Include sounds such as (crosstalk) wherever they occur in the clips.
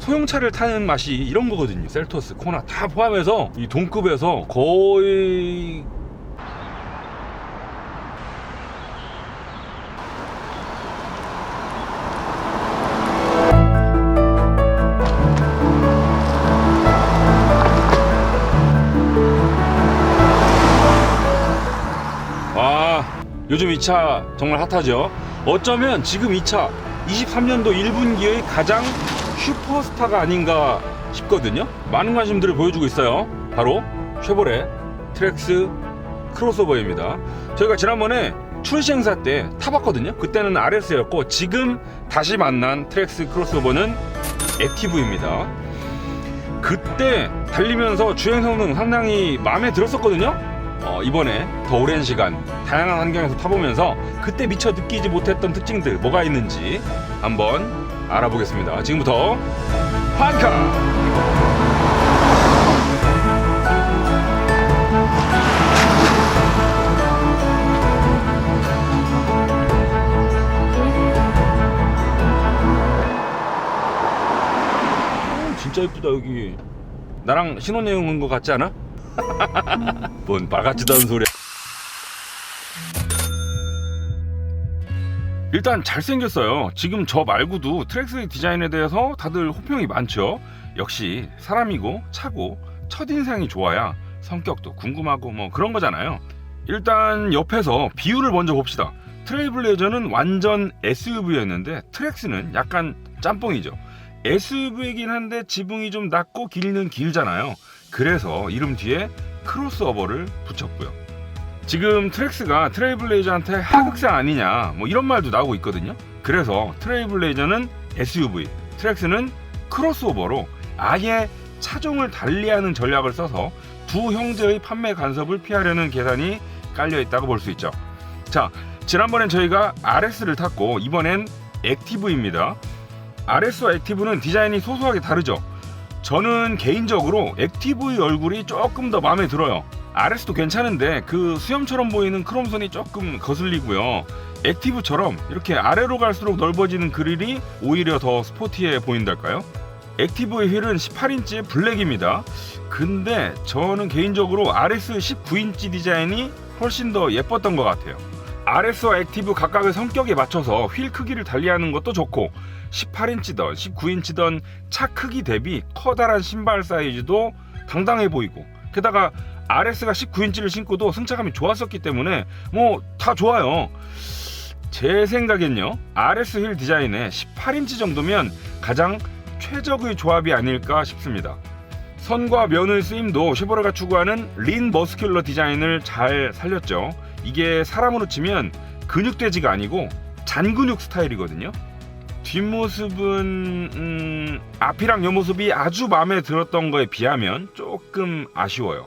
소형차를 타는 맛이 이런 거거든요. 셀토스, 코나 다 포함해서 이 동급에서 거의 아 요즘 이 차 정말 핫하죠 어쩌면 지금 이 차 23년도 1분기의 가장 슈퍼스타가 아닌가 싶거든요. 많은 관심들을 보여주고 있어요. 바로 쉐보레 트렉스 크로스오버입니다. 저희가 지난번에 출시 행사 때 타봤거든요. 그때는 RS였고 지금 다시 만난 트렉스 크로스오버는 액티브입니다. 그때 달리면서 주행 성능 상당히 마음에 들었었거든요. 어, 이번에 더 오랜 시간 다양한 환경에서 타보면서 그때 미처 느끼지 못했던 특징들 뭐가 있는지 한번 알아보겠습니다. 지금부터 환카! 오, 진짜 예쁘다 여기 나랑 신혼여행 온것 같지 않아? (laughs) 뭔 말같지도 않은 소리야 일단 잘생겼어요. 지금 저 말고도 트랙스 디자인에 대해서 다들 호평이 많죠. 역시 사람이고 차고 첫인상이 좋아야 성격도 궁금하고 뭐 그런 거잖아요. 일단 옆에서 비율을 먼저 봅시다. 트레이블레저는 완전 SUV였는데 트랙스는 약간 짬뽕이죠. SUV이긴 한데 지붕이 좀 낮고 길이는 길잖아요. 그래서 이름 뒤에 크로스오버를 붙였고요. 지금 트랙스가 트레이블레이저한테 하극상 아니냐 뭐 이런 말도 나오고 있거든요. 그래서 트레이블레이저는 SUV, 트랙스는 크로스오버로 아예 차종을 달리하는 전략을 써서 두 형제의 판매 간섭을 피하려는 계산이 깔려 있다고 볼 수 있죠. 자, 지난번엔 저희가 RS를 탔고 이번엔 액티브입니다. RS와 액티브는 디자인이 소소하게 다르죠. 저는 개인적으로 액티브의 얼굴이 조금 더 마음에 들어요. RS도 괜찮은데 그 수염처럼 보이는 크롬선이 조금 거슬리고요. 액티브처럼 이렇게 아래로 갈수록 넓어지는 그릴이 오히려 더 스포티해 보인달까요? 액티브의 휠은 18인치 블랙입니다. 근데 저는 개인적으로 RS 19인치 디자인이 훨씬 더 예뻤던 것 같아요. RS와 액티브 각각의 성격에 맞춰서 휠 크기를 달리하는 것도 좋고 18인치던 19인치던 차 크기 대비 커다란 신발 사이즈도 당당해 보이고 게다가 RS가 19인치를 신고도 승차감이 좋았었기 때문에 뭐 다 좋아요. 제 생각엔요 RS 휠 디자인에 18인치 정도면 가장 최적의 조합이 아닐까 싶습니다. 선과 면의 쓰임도 쉐보레가 추구하는 린 머스큘러 디자인을 잘 살렸죠. 이게 사람으로 치면 근육돼지가 아니고 잔근육 스타일이거든요. 뒷모습은 음, 앞이랑 옆모습이 아주 마음에 들었던 거에 비하면 조금 아쉬워요.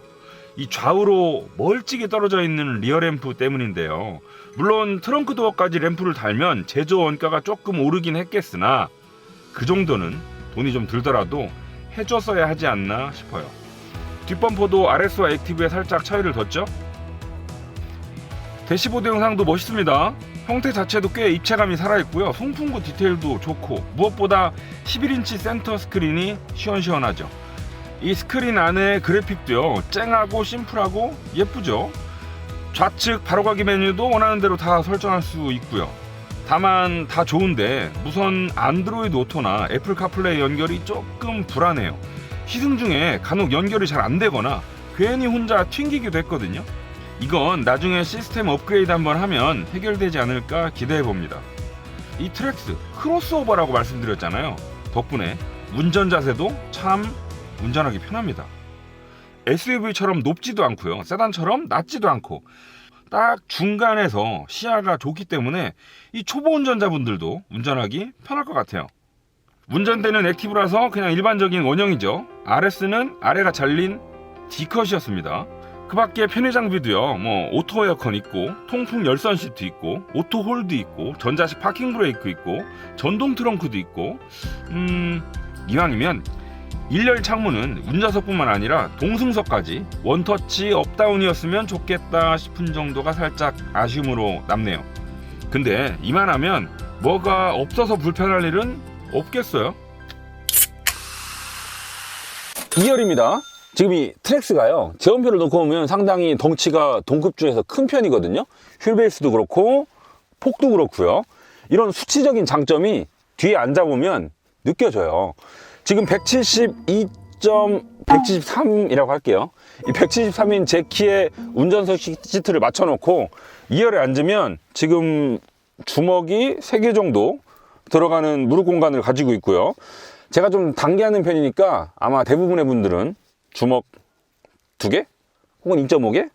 이 좌우로 멀찍이 떨어져 있는 리어 램프 때문인데요. 물론 트렁크 도어까지 램프를 달면 제조 원가가 조금 오르긴 했겠으나 그 정도는 돈이 좀 들더라도 해줬어야 하지 않나 싶어요. 뒷범퍼도 RS와 액티브에 살짝 차이를 뒀죠. 대시보드 영상도 멋있습니다. 형태 자체도 꽤 입체감이 살아있고요. 송풍구 디테일도 좋고 무엇보다 11인치 센터 스크린이 시원시원하죠. 이 스크린 안에 그래픽도요 쨍하고 심플하고 예쁘죠. 좌측 바로가기 메뉴도 원하는 대로 다 설정할 수 있고요. 다만 다 좋은데 무선 안드로이드 오토나 애플 카플레이 연결이 조금 불안해요. 시승 중에 간혹 연결이 잘 안 되거나 괜히 혼자 튕기기도 했거든요. 이건 나중에 시스템 업그레이드 한번 하면 해결되지 않을까 기대해 봅니다. 이 트랙스 크로스오버라고 말씀드렸잖아요. 덕분에 운전 자세도 참 운전하기 편합니다. SUV처럼 높지도 않고요. 세단처럼 낮지도 않고 딱 중간에서 시야가 좋기 때문에 이 초보 운전자분들도 운전하기 편할 것 같아요. 운전대는 액티브라서 그냥 일반적인 원형이죠. RS는 아래가 잘린 D컷이었습니다. 그 밖에 편의 장비도요, 뭐, 오토 에어컨 있고, 통풍 열선 시트 있고, 오토 홀드 있고, 전자식 파킹 브레이크 있고, 전동 트렁크도 있고, 음, 이왕이면 일렬 창문은 운전석뿐만 아니라 동승석까지 원터치 업다운이었으면 좋겠다 싶은 정도가 살짝 아쉬움으로 남네요. 근데 이만하면 뭐가 없어서 불편할 일은 없겠어요? 2열입니다. 지금 이 트랙스가요. 제원표를 놓고 보면 상당히 덩치가 동급 중에서 큰 편이거든요. 휠베이스도 그렇고 폭도 그렇고요. 이런 수치적인 장점이 뒤에 앉아보면 느껴져요. 지금 172. 173이라고 할게요. 이 173인 제 키에 운전석 시- 시트를 맞춰놓고 2열에 앉으면 지금 주먹이 3개 정도 들어가는 무릎 공간을 가지고 있고요. 제가 좀 단계하는 편이니까 아마 대부분의 분들은 주먹 2개? 혹은 2.5개?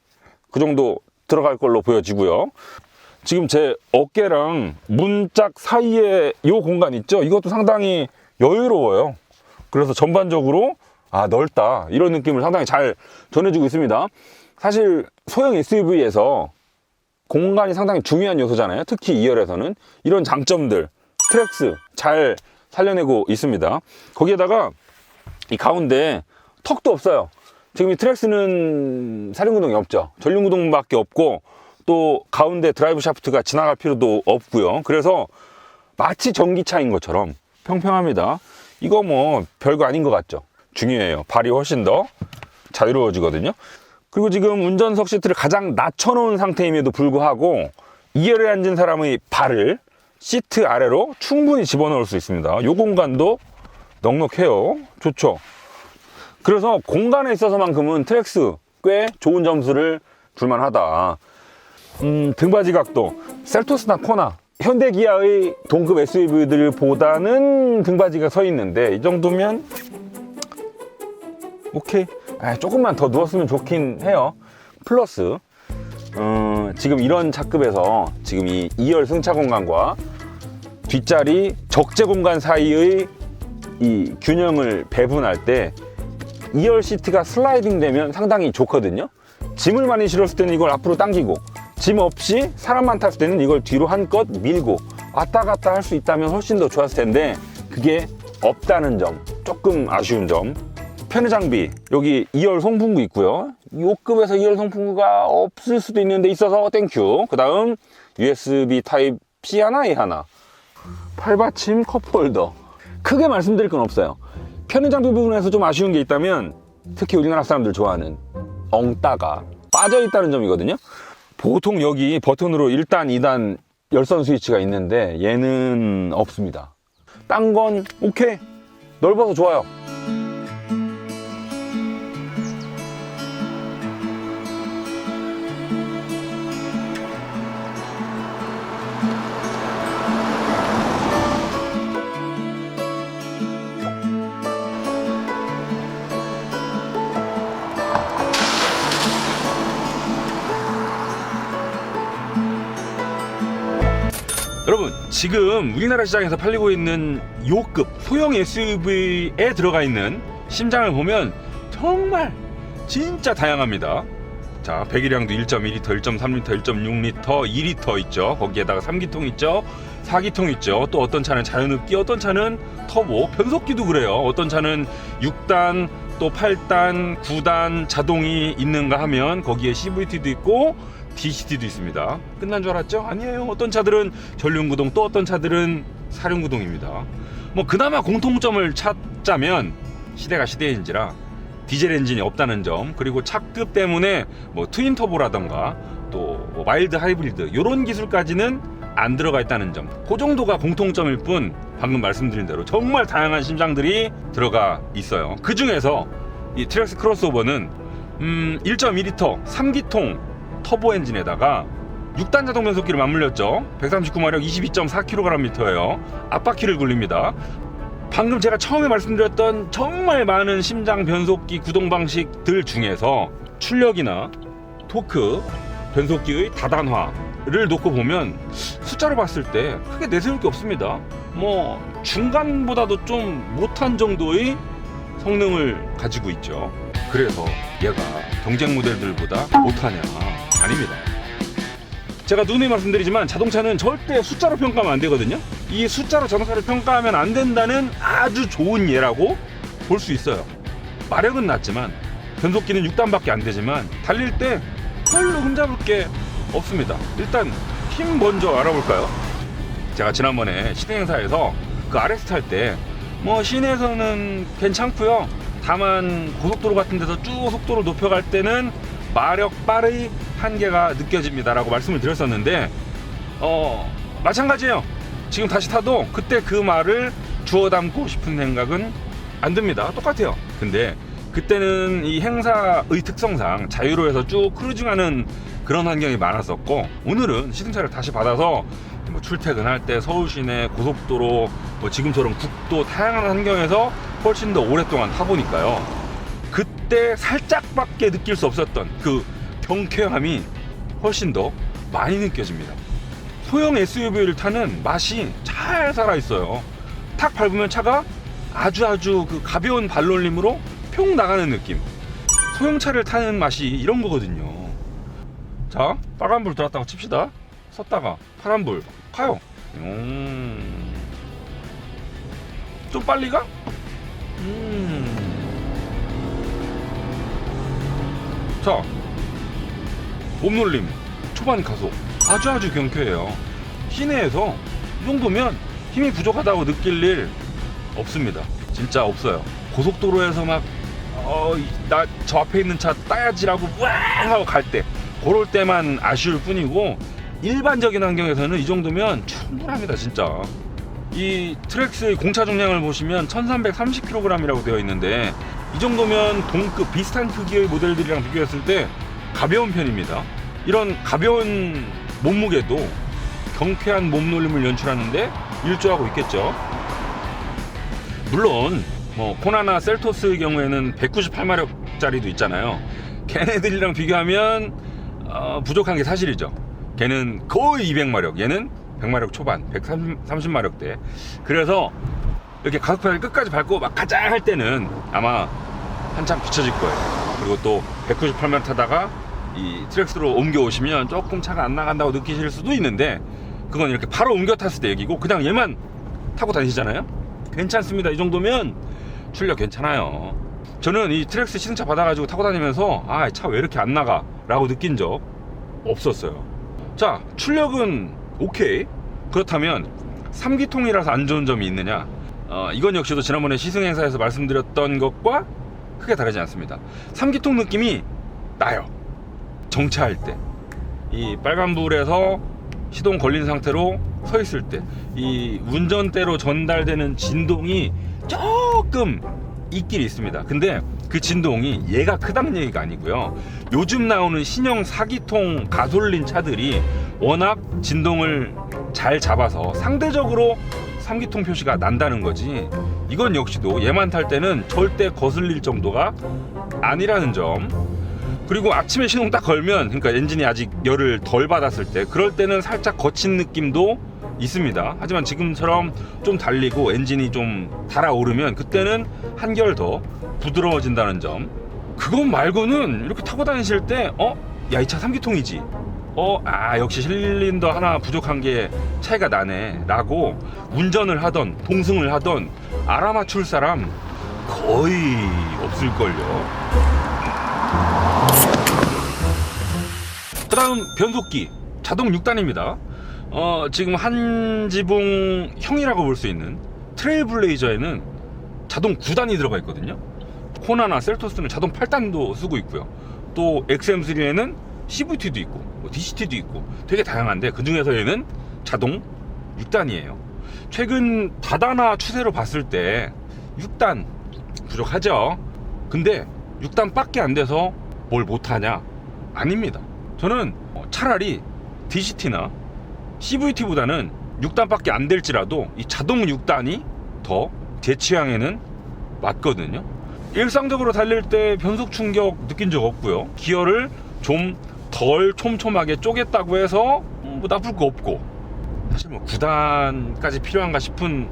그 정도 들어갈 걸로 보여지고요. 지금 제 어깨랑 문짝 사이에 이 공간 있죠? 이것도 상당히 여유로워요. 그래서 전반적으로 아 넓다 이런 느낌을 상당히 잘 전해주고 있습니다. 사실 소형 SUV에서 공간이 상당히 중요한 요소잖아요. 특히 2열에서는 이런 장점들 트랙스 잘 살려내고 있습니다. 거기에다가 이 가운데 턱도 없어요. 지금 이 트랙스는 사륜구동이 없죠. 전륜구동밖에 없고 또 가운데 드라이브 샤프트가 지나갈 필요도 없고요. 그래서 마치 전기차인 것처럼 평평합니다. 이거 뭐 별거 아닌 것 같죠. 중요해요. 발이 훨씬 더 자유로워지거든요. 그리고 지금 운전석 시트를 가장 낮춰놓은 상태임에도 불구하고 2열에 앉은 사람의 발을 시트 아래로 충분히 집어넣을 수 있습니다. 이 공간도 넉넉해요. 좋죠. 그래서 공간에 있어서만큼은 트랙스 꽤 좋은 점수를 줄만하다. 음, 등받이 각도, 셀토스나 코나, 현대 기아의 동급 SUV들보다는 등받이가 서 있는데 이 정도면 오케이. 아, 조금만 더 누웠으면 좋긴 해요. 플러스 어, 지금 이런 차급에서 지금 이 2열 승차 공간과 뒷자리 적재 공간 사이의 이 균형을 배분할 때 2열 시트가 슬라이딩 되면 상당히 좋거든요. 짐을 많이 실었을 때는 이걸 앞으로 당기고 짐 없이 사람만 탔을 때는 이걸 뒤로 한껏 밀고 왔다 갔다 할 수 있다면 훨씬 더 좋았을 텐데 그게 없다는 점 조금 아쉬운 점. 편의 장비 여기 2열 송풍구 있고요. 요 급에서 2열 송풍구가 없을 수도 있는데 있어서 땡큐 그 다음 USB 타입 C 하나 A 하나. 팔받침 컵홀더. 크게 말씀드릴 건 없어요. 편의 장비 부분에서 좀 아쉬운 게 있다면 특히 우리나라 사람들 좋아하는 엉따가 빠져 있다는 점이거든요 보통 여기 버튼으로 1단, 2단 열선 스위치가 있는데 얘는 없습니다. 딴 건 오케이. 넓어서 좋아요 지금 우리나라 시장에서 팔리고 있는 요급 소형 SUV에 들어가 있는 심장을 보면 정말 진짜 다양합니다. 자 배기량도 1.2L, 1.3L, 1.6L, 2L 있죠. 거기에다가 3기통 있죠. 4기통 있죠. 또 어떤 차는 자연흡기, 어떤 차는 터보, 변속기도 그래요. 어떤 차는 6단, 또 8단, 9단 자동이 있는가 하면 거기에 CVT도 있고 DCT도 있습니다. 끝난 줄 알았죠? 아니에요. 어떤 차들은 전륜구동, 또 어떤 차들은 사륜구동입니다. 뭐 그나마 공통점을 찾자면 시대가 시대인지라 디젤 엔진이 없다는 점, 그리고 차급 때문에 뭐 트윈 터보라던가 또뭐 마일드 하이브리드 이런 기술까지는 안 들어가 있다는 점. 그 정도가 공통점일 뿐 방금 말씀드린 대로 정말 다양한 심장들이 들어가 있어요. 그 중에서 이 트렉스 크로스오버는 음, 1.2L 3기통 터보 엔진에다가 6단 자동 변속기를 맞물렸죠. 139마력 22.4kgm예요. 앞바퀴를 굴립니다. 방금 제가 처음에 말씀드렸던 정말 많은 심장 변속기 구동 방식들 중에서 출력이나 토크, 변속기의 다단화를 놓고 보면 숫자로 봤을 때 크게 내세울 게 없습니다. 뭐 중간보다도 좀 못한 정도의 성능을 가지고 있죠. 그래서 얘가 경쟁 모델들보다 못하냐? 아닙니다. 제가 누누이 말씀드리지만 자동차는 절대 숫자로 평가하면 안 되거든요. 이 숫자로 자동차를 평가하면 안 된다는 아주 좋은 예라고 볼 수 있어요. 마력은 낮지만 변속기는 6단밖에 안 되지만 달릴 때 별로 흠잡을 게 없습니다. 일단 힘 먼저 알아볼까요? 제가 지난번에 시내 행사에서 그 RS 탈때 뭐 시내에서는 괜찮고요. 다만 고속도로 같은 데서 쭉 속도를 높여갈 때는 마력 발의 한계가 느껴집니다라고 말씀을 드렸었는데 어 마찬가지예요. 지금 다시 타도 그때 그 말을 주워 담고 싶은 생각은 안 듭니다. 똑같아요. 근데 그때는 이 행사의 특성상 자유로에서 쭉 크루징하는 그런 환경이 많았었고 오늘은 시승차를 다시 받아서 뭐 출퇴근할 때 서울 시내 고속도로 뭐 지금처럼 국도 다양한 환경에서 훨씬 더 오랫동안 타보니까요. 그때 살짝밖에 느낄 수 없었던 그 경쾌함이 훨씬 더 많이 느껴집니다. 소형 SUV를 타는 맛이 잘 살아 있어요. 탁 밟으면 차가 아주 아주 그 가벼운 발놀림으로 평 나가는 느낌. 소형차를 타는 맛이 이런 거거든요. 자, 빨간불 들어왔다고 칩시다. 섰다가 파란불 가요. 음. 좀 빨리 가? 음. 자, 몸놀림, 초반 가속 아주 아주 경쾌해요. 시내에서 이 정도면 힘이 부족하다고 느낄 일 없습니다. 진짜 없어요. 고속도로에서 막, 어, 나 저 앞에 있는 차 따야지라고 왕 하고 갈 때, 그럴 때만 아쉬울 뿐이고, 일반적인 환경에서는 이 정도면 충분합니다, 진짜. 이 트랙스의 공차重量을 보시면 1330kg이라고 되어 있는데, 이 정도면 동급 비슷한 크기의 모델들이랑 비교했을 때 가벼운 편입니다. 이런 가벼운 몸무게도 경쾌한 몸놀림을 연출하는데 일조하고 있겠죠. 물론 뭐 코나나 셀토스의 경우에는 198마력짜리도 있잖아요. 걔네들이랑 비교하면 어, 부족한 게 사실이죠. 걔는 거의 200마력, 얘는 100마력 초반, 130마력대. 그래서 이렇게 가속 페달 끝까지 밟고 막 가자 할 때는 아마 한참 비춰질 거예요. 그리고 또 198마력 타다가 이 트랙스로 옮겨 오시면 조금 차가 안 나간다고 느끼실 수도 있는데 그건 이렇게 바로 옮겨 탔을 때 얘기고 그냥 얘만 타고 다니시잖아요. 괜찮습니다. 이 정도면 출력 괜찮아요. 저는 이 트랙스 시승차 받아가지고 타고 다니면서 아 차 왜 이렇게 안 나가 라고 느낀 적 없었어요. 자 출력은 오케이 그렇다면 3기통이라서 안 좋은 점이 있느냐 어, 이건 역시도 지난번에 시승 행사에서 말씀드렸던 것과 크게 다르지 않습니다. 3기통 느낌이 나요. 정차할 때. 이 빨간불에서 시동 걸린 상태로 서 있을 때 이 운전대로 전달되는 진동이 조금 있긴 있습니다. 근데 그 진동이 얘가 크다는 얘기가 아니고요. 요즘 나오는 신형 4기통 가솔린 차들이 워낙 진동을 잘 잡아서 상대적으로 3기통 표시가 난다는 거지. 이건 역시도 얘만 탈 때는 절대 거슬릴 정도가 아니라는 점. 그리고 아침에 시동 딱 걸면 그러니까 엔진이 아직 열을 덜 받았을 때 그럴 때는 살짝 거친 느낌도 있습니다. 하지만 지금처럼 좀 달리고 엔진이 좀 달아오르면 그때는 한결 더 부드러워진다는 점. 그것 말고는 이렇게 타고 다니실 때 어? 야 이 차 3기통이지. 어, 아, 역시 실린더 하나 부족한 게 차이가 나네. 라고 운전을 하던, 동승을 하던 알아맞출 사람 거의 없을걸요. 그 다음 변속기 자동 6단입니다 어, 지금 한 지붕 형이라고 볼 수 있는 트레일블레이저에는 자동 9단이 들어가 있거든요 코나나 셀토스는 자동 8단도 쓰고 있고요 또 XM3에는 CVT도 있고 뭐 DCT도 있고 되게 다양한데 그 중에서 얘는 자동 6단이에요 최근 다다나 추세로 봤을 때 6단 부족하죠 근데 6단밖에 안 돼서 뭘 못하냐 아닙니다 저는 어, 차라리 DCT나 CVT보다는 6단밖에 안 될지라도 이 자동 6단이 더 제 취향에는 맞거든요. 일상적으로 달릴 때 변속 충격 느낀 적 없고요. 기어를 좀 덜 촘촘하게 쪼갰다고 해서 음, 뭐 나쁠 거 없고. 사실 뭐 9단까지 필요한가 싶은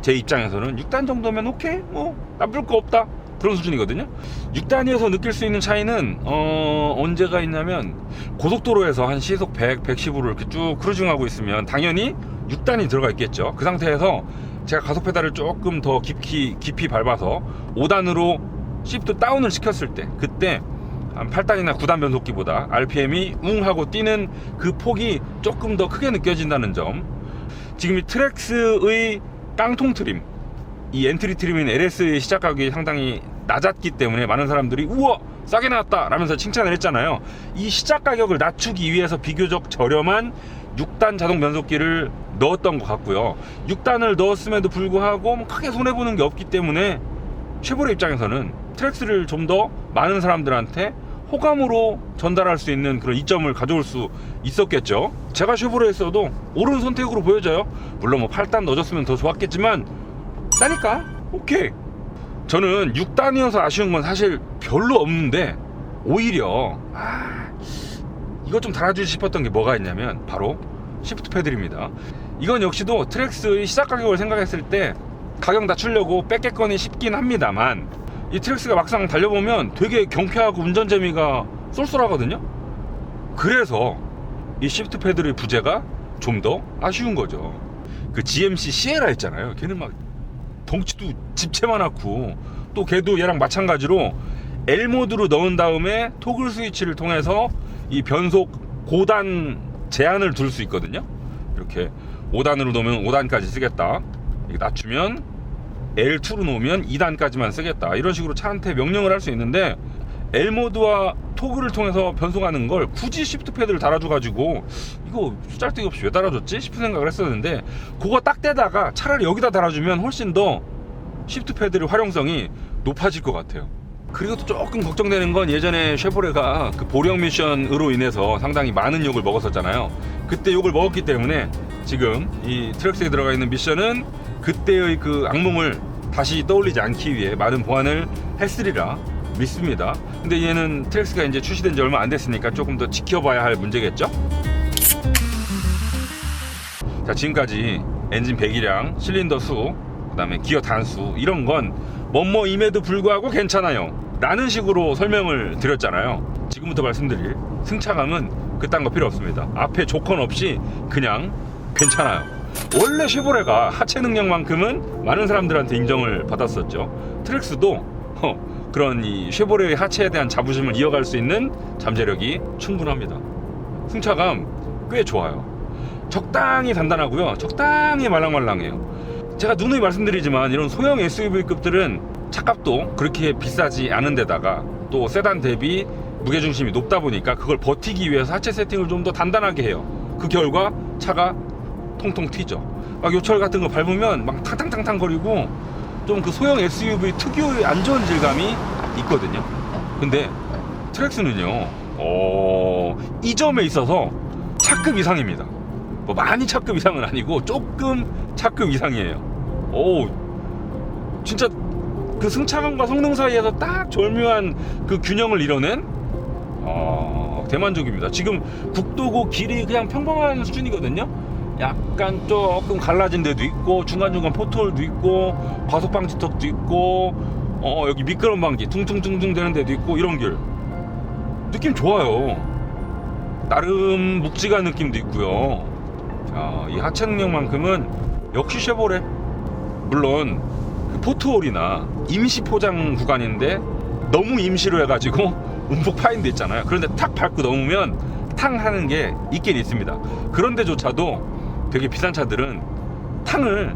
제 입장에서는 6단 정도면 오케이 뭐 나쁠 거 없다. 그런 수준이거든요. 6단위에서 느낄 수 있는 차이는 어, 언제가 있냐면 고속도로에서 한 시속 100, 110으로 이렇게 쭉 크루징하고 있으면 당연히 6단이 들어가 있겠죠. 그 상태에서 제가 가속 페달을 조금 더 깊이 깊이 밟아서 5단으로 시프트 다운을 시켰을 때 그때 한 8단이나 9단 변속기보다 RPM이 웅 하고 뛰는 그 폭이 조금 더 크게 느껴진다는 점. 지금 이 트랙스의 깡통 트림 이 엔트리 트림인 LS의 시작 가격이 상당히 낮았기 때문에 많은 사람들이 우와 싸게 나왔다 라면서 칭찬을 했잖아요. 이 시작 가격을 낮추기 위해서 비교적 저렴한 6단 자동 변속기를 넣었던 것 같고요. 6단을 넣었음에도 불구하고 뭐 크게 손해보는 게 없기 때문에 쉐보레 입장에서는 트랙스를 좀 더 많은 사람들한테 호감으로 전달할 수 있는 그런 이점을 가져올 수 있었겠죠. 제가 쉐보레에서도 옳은 선택으로 보여져요. 물론 뭐 8단 넣어줬으면 더 좋았겠지만 싸니까 오케이. 저는 6단이어서 아쉬운 건 사실 별로 없는데 오히려 아 이것 좀 달아주고 싶었던 게 뭐가 있냐면 바로 시프트 패들입니다. 이건 역시도 트랙스의 시작 가격을 생각했을 때 가격 낮추려고 뺏겠거니 싶긴 합니다만 이 트랙스가 막상 달려보면 되게 경쾌하고 운전 재미가 쏠쏠하거든요. 그래서 이 시프트 패들의 부재가 좀 더 아쉬운 거죠. 그 GMC 시에라 있잖아요. 걔는 막 덩치도 집채만 많고 또 걔도 얘랑 마찬가지로 L 모드로 넣은 다음에 토글 스위치를 통해서 이 변속 고단 제한을 둘 수 있거든요. 이렇게 5단으로 넣으면 5단까지 쓰겠다. 낮추면 L2로 놓으면 2단까지만 쓰겠다. 이런 식으로 차한테 명령을 할 수 있는데 L 모드와 토글을 통해서 변속하는 걸 굳이 시프트 패드를 달아줘가지고 이거 짤데기 없이 왜 달아줬지 싶은 생각을 했었는데 그거 딱 떼다가 차라리 여기다 달아주면 훨씬 더 시프트 패드의 활용성이 높아질 것 같아요. 그리고 또 조금 걱정되는 건 예전에 쉐보레가 그 보령 미션으로 인해서 상당히 많은 욕을 먹었었잖아요. 그때 욕을 먹었기 때문에 지금 이 트랙스에 들어가 있는 미션은 그때의 그 악몽을 다시 떠올리지 않기 위해 많은 보완을 했으리라 믿습니다. 근데 얘는 트랙스가 이제 출시된 지 얼마 안 됐으니까 조금 더 지켜봐야 할 문제겠죠? 자 지금까지 엔진 배기량, 실린더 수, 그다음에 기어 단수 이런 건 뭐뭐임에도 불구하고 괜찮아요. 라는 식으로 설명을 드렸잖아요. 지금부터 말씀드릴 승차감은 그딴 거 필요 없습니다. 앞에 조건 없이 그냥 괜찮아요. 원래 쉐보레가 하체 능력만큼은 많은 사람들한테 인정을 받았었죠. 트랙스도 어, 그런 이 쉐보레의 하체에 대한 자부심을 이어갈 수 있는 잠재력이 충분합니다. 승차감 꽤 좋아요. 적당히 단단하고요. 적당히 말랑말랑해요. 제가 누누이 말씀드리지만 이런 소형 SUV급들은 차값도 그렇게 비싸지 않은 데다가 또 세단 대비 무게중심이 높다 보니까 그걸 버티기 위해서 하체 세팅을 좀 더 단단하게 해요. 그 결과 차가 통통 튀죠. 막 요철 같은 거 밟으면 막 탕탕탕탕 거리고 좀 그 소형 SUV 특유의 안 좋은 질감이 있거든요. 근데 트랙스는요, 어, 이 점에 있어서 차급 이상입니다. 뭐 많이 차급 이상은 아니고 조금 차급 이상이에요. 오, 진짜 그 승차감과 성능 사이에서 딱 절묘한 그 균형을 이뤄낸 어, 대만족입니다. 지금 국도고 길이 그냥 평범한 수준이거든요. 약간 조금 갈라진 데도 있고 중간중간 포토홀도 있고 과속 방지턱도 있고 어 여기 미끄럼 방지 퉁퉁퉁퉁 되는 데도 있고 이런 길 느낌 좋아요. 나름 묵직한 느낌도 있고요. 자, 이 하체 능력만큼은 역시 쉐보레. 물론 그 포트홀이나 임시 포장 구간인데 너무 임시로 해가지고 (laughs) 움푹 파인 데 있잖아요. 그런데 탁 밟고 넘으면 탕 하는 게 있긴 있습니다. 그런데조차도 되게 비싼 차들은 탕을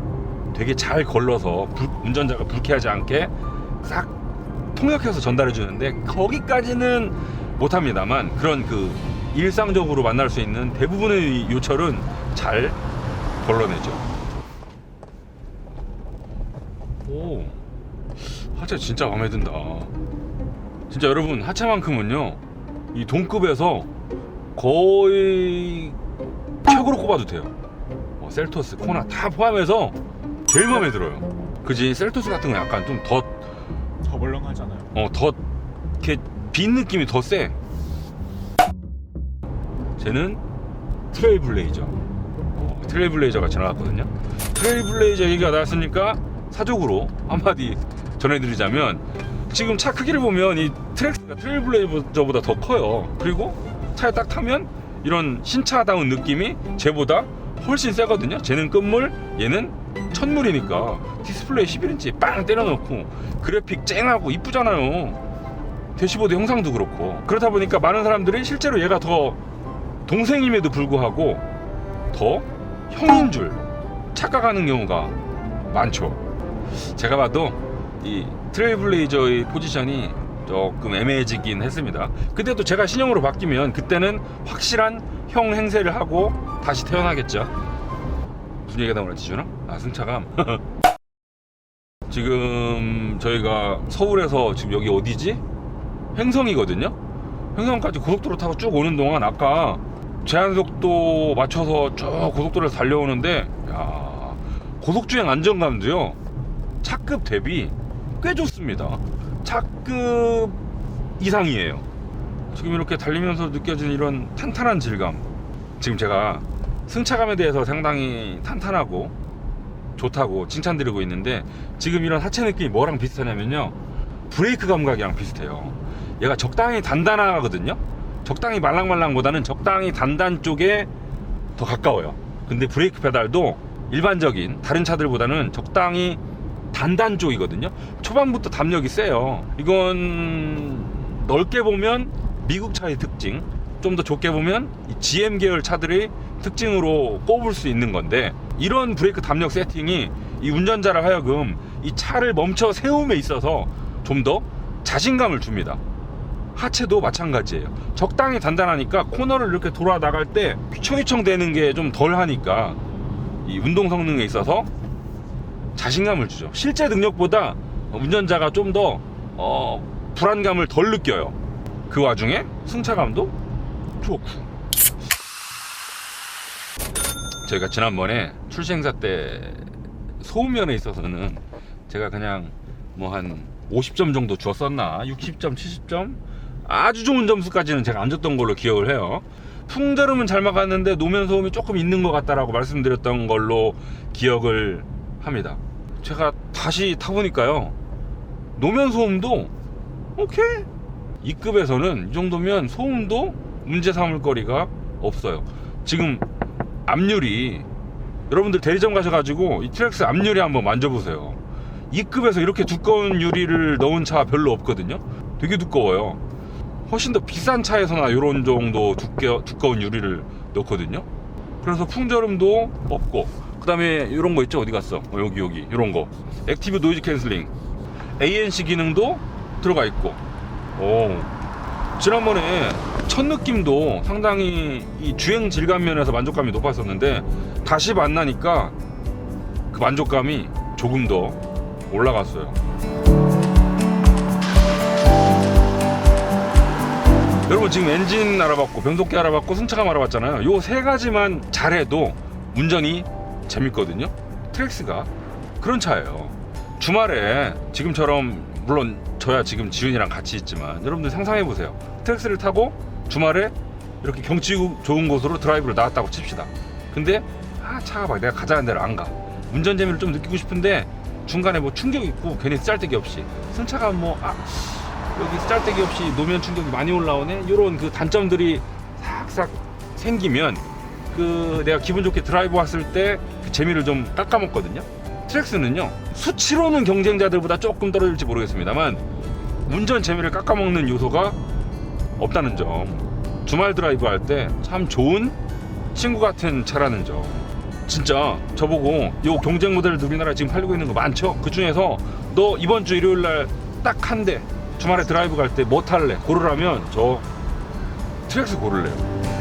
되게 잘 걸러서 불- 운전자가 불쾌하지 않게 싹 통역해서 전달해 주는데 거기까지는 못합니다만 그런 그 일상적으로 만날 수 있는 대부분의 요철은 잘 걸러내죠. 오, 하체 진짜 마음에 든다. 진짜 여러분 하체만큼은요 이 동급에서 거의 최고로 꼽아도 돼요. 뭐 셀토스, 코나 다 포함해서 제일 마음에 들어요. 그지 셀토스 같은 거 약간 좀 더더 벌렁하잖아요. 어, 더 이렇게 빈 느낌이 더 세. 쟤는 트레이블레이저. 어, 트레이블레이저가 지나갔거든요. 트레이블레이저 얘기가 나왔으니까 사족으로 한마디 전해드리자면 지금 차 크기를 보면 이 트랙스가 트레이블레이저보다 더 커요. 그리고 차에 딱 타면 이런 신차다운 느낌이 쟤보다 훨씬 세거든요. 쟤는 끝물, 얘는 천물이니까 디스플레이 11인치 빵 때려놓고 그래픽 쨍하고 이쁘잖아요. 대시보드 형상도 그렇고 그렇다 보니까 많은 사람들이 실제로 얘가 더 동생임에도 불구하고 더 형인 줄 착각하는 경우가 많죠. 제가 봐도 이 트레일블레이저의 포지션이 조금 애매해지긴 했습니다. 그때도 제가 신형으로 바뀌면 그때는 확실한 형 행세를 하고 다시 태어나겠죠. 무슨 얘기가 나오나 지준아? 아 승차감. (laughs) 지금 저희가 서울에서 지금 여기 어디지? 횡성이거든요. 횡성까지 고속도로 타고 쭉 오는 동안 아까 제한속도 맞춰서 쭉 고속도로에서 달려오는데 야 고속주행 안정감도요 차급 대비 꽤 좋습니다. 차급 이상이에요. 지금 이렇게 달리면서 느껴지는 이런 탄탄한 질감. 지금 제가 승차감에 대해서 상당히 탄탄하고 좋다고 칭찬드리고 있는데 지금 이런 하체 느낌이 뭐랑 비슷하냐면요. 브레이크 감각이랑 비슷해요. 얘가 적당히 단단하거든요. 적당히 말랑말랑보다는 적당히 단단 쪽에 더 가까워요. 근데 브레이크 페달도 일반적인 다른 차들보다는 적당히 단단 쪽이거든요. 초반부터 담력이 세요. 이건 넓게 보면 미국 차의 특징, 좀 더 좁게 보면 이 GM 계열 차들의 특징으로 꼽을 수 있는 건데 이런 브레이크 담력 세팅이 이 운전자를 하여금 이 차를 멈춰 세움에 있어서 좀 더 자신감을 줍니다. 하체도 마찬가지예요. 적당히 단단하니까 코너를 이렇게 돌아 나갈 때 휘청휘청 되는 게 좀 덜 하니까 이 운동 성능에 있어서 자신감을 주죠. 실제 능력보다 운전자가 좀더 어, 불안감을 덜 느껴요. 그 와중에 승차감도 좋고. 저희가 지난번에 출시 행사 때 소음면에 있어서는 제가 그냥 뭐 한 50점 정도 주었었나 60점 70점 아주 좋은 점수까지는 제가 안 줬던 걸로 기억을 해요 풍절음은 잘 막았는데 노면 소음이 조금 있는 것 같다라고 말씀드렸던 걸로 기억을 합니다 제가 다시 타보니까요. 노면 소음도 오케이. 2급에서는 이 정도면 소음도 문제 삼을 거리가 없어요. 지금 앞유리 여러분들 대리점 가셔가지고 이 트랙스 앞유리 한번 만져보세요. 2급에서 이렇게 두꺼운 유리를 넣은 차 별로 없거든요. 되게 두꺼워요. 훨씬 더 비싼 차에서나 이런 정도 두께, 두꺼운 유리를 넣거든요. 그래서 풍절음도 없고 그 다음에 이런 거 있죠? 어디 갔어? 어, 여기 여기. 이런 거. 액티브 노이즈 캔슬링. ANC 기능도 들어가 있고. 오. 지난번에 첫 느낌도 상당히 이 주행 질감 면에서 만족감이 높았었는데 다시 만나니까 그 만족감이 조금 더 올라갔어요. 여러분 지금 엔진 알아봤고 변속기 알아봤고 승차감 알아봤잖아요. 요 세 가지만 잘해도 운전이 재밌거든요. 트랙스가 그런 차예요. 주말에 지금처럼 물론 저야 지금 지훈이랑 같이 있지만 여러분들 상상해 보세요. 트랙스를 타고 주말에 이렇게 경치 좋은 곳으로 드라이브를 나왔다고 칩시다. 근데 아 차가 막 내가 가자는 대로 안 가. 운전 재미를 좀 느끼고 싶은데 중간에 뭐 충격 있고 괜히 짤데기 없이 승차가 뭐 아 여기 짤데기 없이 노면 충격이 많이 올라오네 이런 그 단점들이 싹싹 생기면 그 내가 기분 좋게 드라이브 왔을 때 그 재미를 좀 깎아먹거든요. 트랙스는요 수치로는 경쟁자들보다 조금 떨어질지 모르겠습니다만 운전 재미를 깎아먹는 요소가 없다는 점. 주말 드라이브 할 때 참 좋은 친구 같은 차라는 점. 진짜 저보고 요 경쟁 모델을 우리나라 지금 팔리고 있는 거 많죠? 그 중에서 너 이번 주 일요일 날 딱 한 대 주말에 드라이브 갈 때 뭐 탈래? 고르라면 저 트랙스 고를래요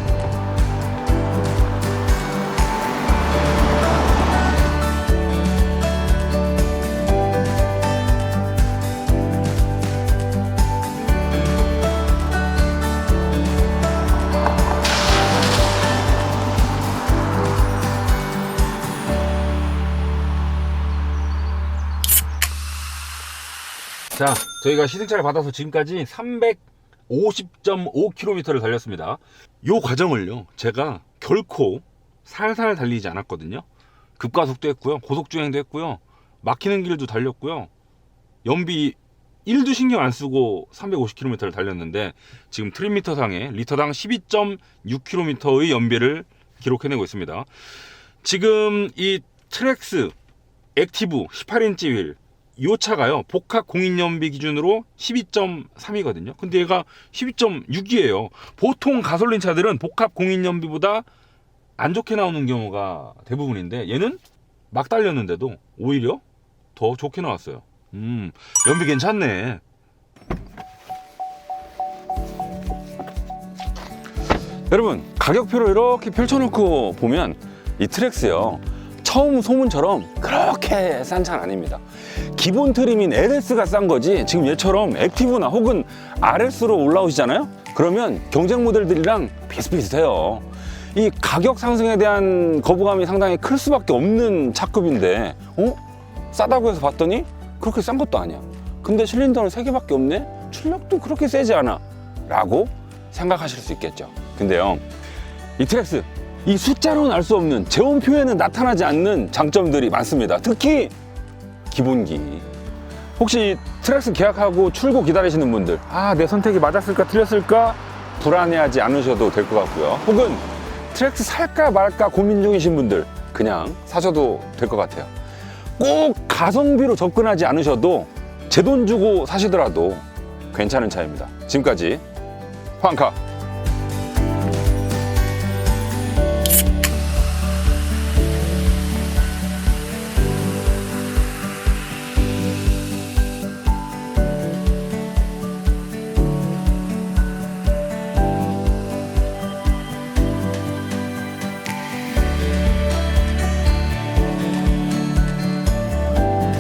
자, 저희가 시승차를 받아서 지금까지 350.5km를 달렸습니다. 요 과정을요, 제가 결코 살살 달리지 않았거든요. 급가속도 했고요, 고속주행도 했고요, 막히는 길도 달렸고요, 연비 1도 신경 안 쓰고 350km를 달렸는데 지금 트림미터 상에 리터당 12.6km의 연비를 기록해내고 있습니다. 지금 이 트랙스 액티브 18인치 휠, 이 차가요 복합 공인연비 기준으로 12.3이거든요. 근데 얘가 12.6이에요. 보통 가솔린 차들은 복합 공인연비보다 안 좋게 나오는 경우가 대부분인데 얘는 막 달렸는데도 오히려 더 좋게 나왔어요. 음, 연비 괜찮네. 여러분 가격표를 이렇게 펼쳐놓고 보면 이 트랙스요 처음 소문처럼 그렇게 싼 차는 아닙니다. 기본 트림인 LS가 싼 거지 지금 얘처럼 액티브나 혹은 RS로 올라오시잖아요? 그러면 경쟁 모델들이랑 비슷비슷해요. 이 가격 상승에 대한 거부감이 상당히 클 수밖에 없는 차급인데 어? 싸다고 해서 봤더니 그렇게 싼 것도 아니야. 근데 실린더는 3개밖에 없네? 출력도 그렇게 세지 않아? 라고 생각하실 수 있겠죠. 근데요, 이 트랙스, 이 숫자로는 알 수 없는 제원표에는 나타나지 않는 장점들이 많습니다. 특히 기본기. 혹시 트랙스 계약하고 출고 기다리시는 분들, 아, 내 선택이 맞았을까, 틀렸을까? 불안해하지 않으셔도 될 것 같고요. 혹은 트랙스 살까 말까 고민 중이신 분들, 그냥 사셔도 될 것 같아요. 꼭 가성비로 접근하지 않으셔도 제 돈 주고 사시더라도 괜찮은 차입니다. 지금까지 황카